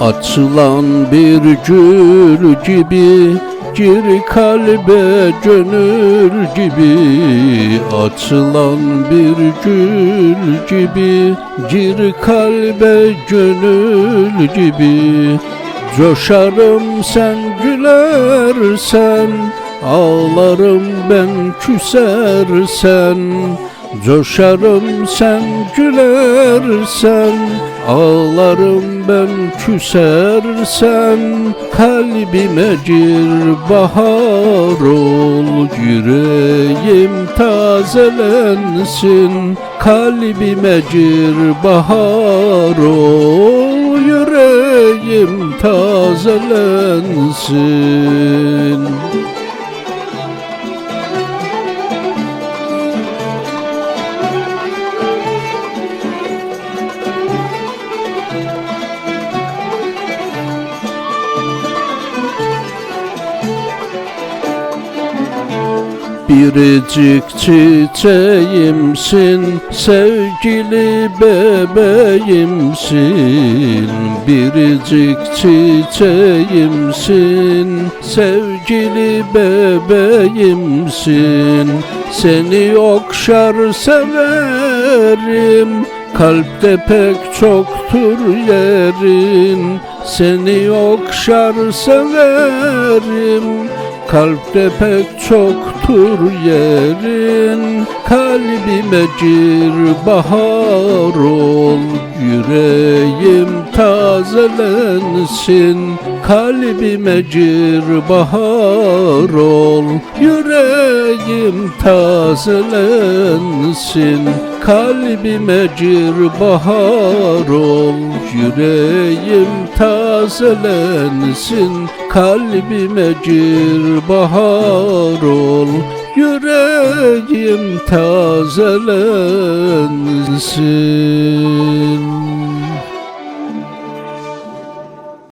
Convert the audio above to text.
Açılan bir gül gibi Gir kalbe gönül gibi. Açılan bir gül gibi Gir kalbe gönül gibi. Coşarım sen gülersen Ağlarım ben küsersen Coşarım sen gülersen Ağlarım ben küsersen Kalbime gir bahar ol Yüreğim tazelensin Kalbime gir bahar ol Yüreğim tazelensin Biricik çiçeğimsin, sevgili bebeğimsin. Biricik çiçeğimsin, sevgili bebeğimsin. Seni okşar severim, kalpte pek çoktur yerin. Seni okşar severim, Kalpte pek çoktur yerin Kalbime gir bahar ol Yüreğim tazelensin. Kalbime gir bahar ol Yüreğim tazelensin. Kalbime gir bahar ol Yüreğim tazelensin. Kalbime gir bahar ol Yüreğim tazelensin